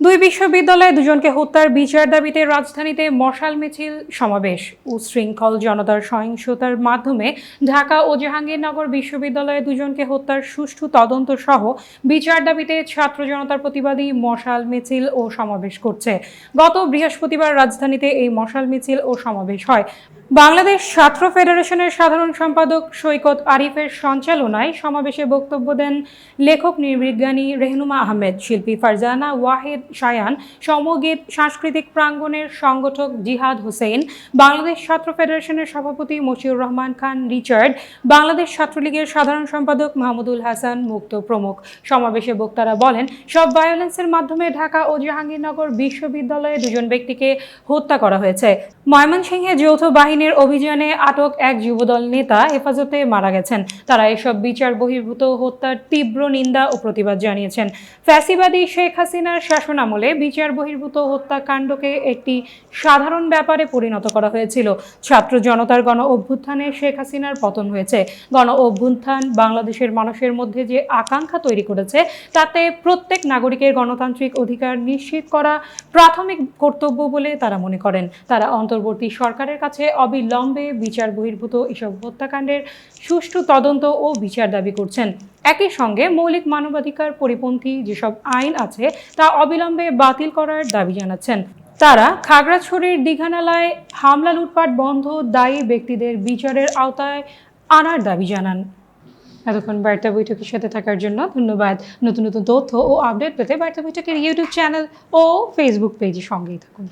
দুই বিশ্ববিদ্যালয়ে দুজনকে হত্যার বিচার দাবিতে রাজধানীতে মশাল মিছিল সমাবেশ। উশৃঙ্খল জনতার সহিংসতার মাধ্যমে ঢাকা ও জাহাঙ্গীরনগর বিশ্ববিদ্যালয়ে দুজনকে হত্যার সুষ্ঠু তদন্ত সহ বিচার দাবিতে ছাত্র জনতার প্রতিবাদী মশাল মিছিল ও সমাবেশ করছে। গত বৃহস্পতিবার রাজধানীতে এই মশাল মিছিল ও সমাবেশ হয়। বাংলাদেশ ছাত্র ফেডারেশনের সাধারণ সম্পাদক সৈকত আরিফের সঞ্চালনায় সমাবেশে বক্তব্য দেন লেখক নির্বিজ্ঞানী রেহনুমা আহমেদ, শিল্পী ফারজানা ওয়াহেদ শায়ান, সমগীত, সাংস্কৃতিক প্রাঙ্গণের সংগঠক জিহাদ হোসেন, বাংলাদেশ ছাত্র ফেডারেশনের সভাপতি মশিউর রহমান খান রিচার্ড, বাংলাদেশ ছাত্রলীগের সাধারণ সম্পাদক মাহমুদুল হাসান মুক্ত প্রমুখ। সমাবেশে বক্তারা বলেন, সব ভায়োলেন্সের মাধ্যমে ঢাকা ও জাহাঙ্গীরনগর বিশ্ববিদ্যালয়ে দুজন ব্যক্তিকে হত্যা করা হয়েছে। ময়মনসিংহে যৌথ বাহিনীর অভিযানে আটক এক যুবদল নেতা হেফাজতে মারা গেছেন। তারা এসব বিচার বহির্ভূত হত্যার তীব্র নিন্দা ও প্রতিবাদ জানিয়েছেন। ফ্যাসিবাদী শেখ হাসিনার শাসনামলে বিচার বহির্ভূত হত্যাকাণ্ডকে একটি সাধারণ ব্যাপারে পরিণত করা হয়েছিল। ছাত্র জনতার গণ অভ্যুত্থানে শেখ হাসিনার পতন হয়েছে। গণ অভ্যুত্থান বাংলাদেশের মানুষের মধ্যে যে আকাঙ্ক্ষা তৈরি করেছে, তাতে প্রত্যেক নাগরিকের গণতান্ত্রিক অধিকার নিশ্চিত করা প্রাথমিক কর্তব্য বলে তারা মনে করেন। তারা অন্তর্বর্তী সরকারের কাছে অবিলম্বে বিচার বহির্ভূত এসব হত্যাকাণ্ডের সুষ্ঠু তদন্ত ও বিচার দাবি করছেন। একই সঙ্গে মৌলিক মানবাধিকার পরিপন্থী যেসব আইন আছে, তা অবিলম্বে বাতিল করার দাবি জানাচ্ছেন। তারা খাগড়াছড়ির দীঘানালায় হামলা লুটপাট বন্ধ দায়ী ব্যক্তিদের বিচারের আওতায় আনার দাবি জানান। এতক্ষণ বার্তা বৈঠকের সাথে থাকার জন্য ধন্যবাদ। নতুন নতুন তথ্য ও আপডেট পেতে বার্তা বৈঠকের ইউটিউব চ্যানেল ও ফেসবুক পেজে সঙ্গেই থাকুন।